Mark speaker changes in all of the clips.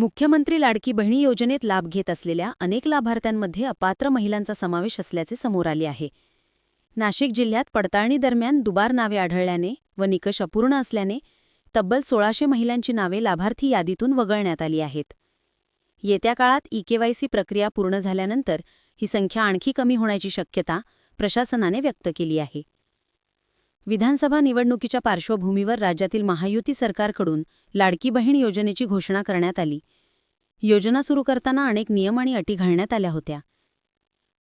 Speaker 1: मुख्यमंत्री लाडकी बहिणी योजनेत लाभ घेत असलेल्या अनेक लाभार्थ्यांमध्ये अपात्र महिलांचा समावेश असल्याचे समोर आले आहे. नाशिक जिल्ह्यात पडताळणी दरम्यान दुबार नावे आढळल्याने व निकष अपूर्ण असल्याने तब्बल सोळाशे महिलांची नावे लाभार्थी यादीतून वगळण्यात आली आहेत. येत्या काळात ई केवायसी प्रक्रिया पूर्ण झाल्यानंतर ही संख्या आणखी कमी होण्याची शक्यता प्रशासनाने व्यक्त केली आहे. विधानसभा निवडणुकीच्या पार्श्वभूमीवर राज्यातील महायुती सरकारकडून लाडकी बहीण योजनेची घोषणा करण्यात आली. योजना सुरू करताना अनेक नियम आणि अटी घालण्यात आल्या होत्या.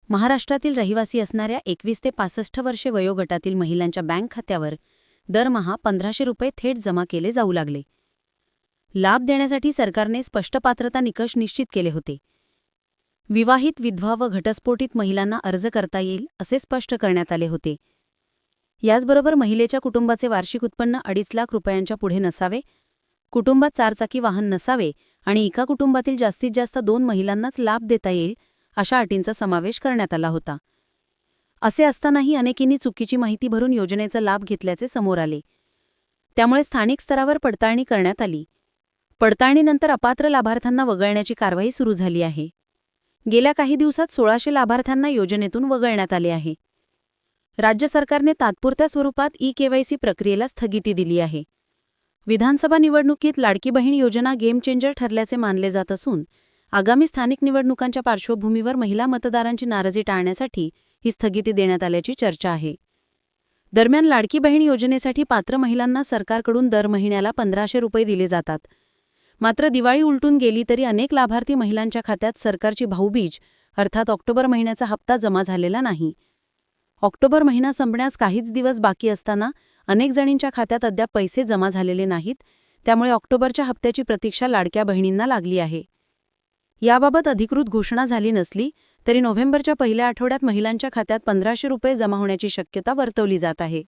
Speaker 1: महाराष्ट्रातील रहिवासी असणाऱ्या एकवीस ते पासष्ट वर्षे वयोगटातील महिलांच्या बँक खात्यावर दरमहा पंधराशे रुपये थेट जमा केले जाऊ लागले. लाभ देण्यासाठी सरकारने स्पष्ट पात्रता निकष निश्चित केले होते. विवाहित विधवा व घटस्फोटित महिलांना अर्ज करता येईल असे स्पष्ट करण्यात आले होते. याचबरोबर महिलेच्या कुटुंबाचे वार्षिक उत्पन्न अडीच लाख रुपयांच्या पुढे नसावे कुटुंबात चारचाकी वाहन नसावे आणि एका कुटुंबातील जास्तीत जास्त दोन महिलांनाच लाभ देता येईल अशा अटींचा समावेश करण्यात आला होता. असे असतानाही अनेकींनी चुकीची माहिती भरून योजनेचा लाभ घेतल्याचे समोर आले. त्यामुळे स्थानिक स्तरावर पडताळणी करण्यात आली. पडताळणीनंतर अपात्र लाभार्थ्यांना वगळण्याची कारवाई सुरू झाली आहे. गेल्या काही दिवसात सोळाशे लाभार्थ्यांना योजनेतून वगळण्यात आले आहे. राज्य सरकारने तात्पुरत्या स्वरूपात ई केवायसी प्रक्रियेला स्थगिती दिली आहे. विधानसभा निवडणुकीत लाडकी बहीण योजना गेम चेंजर ठरल्याचे मानले जात असून आगामी स्थानिक निवडणुकांच्या पार्श्वभूमीवर महिला मतदारांची नाराजी टाळण्यासाठी ही स्थगिती देण्यात आल्याची चर्चा आहे. दरम्यान लाडकी बहीण योजनेसाठी पात्र महिलांना सरकारकडून दर महिन्याला पंधराशे रुपये दिले जातात. मात्र दिवाळी उलटून गेली तरी अनेक लाभार्थी महिलांच्या खात्यात सरकारची भाऊबीज अर्थात ऑक्टोबर महिन्याचा हप्ता जमा झालेला नाही. ऑक्टोबर महिना संपण्यास काहीच दिवस बाकी असताना अनेक जणींच्या खात्यात अद्याप पैसे जमा झालेले नाहीत त्यामुळे ऑक्टोबरच्या हप्त्याची प्रतीक्षा लाडक्या बहिणींना लागली आहे. याबाबत अधिकृत घोषणा झाली नसली तरी नोव्हेंबरच्या पहिल्या आठवड्यात महिलांच्या खात्यात पंधराशे रुपये जमा होण्याची शक्यता वर्तवली जात आहे.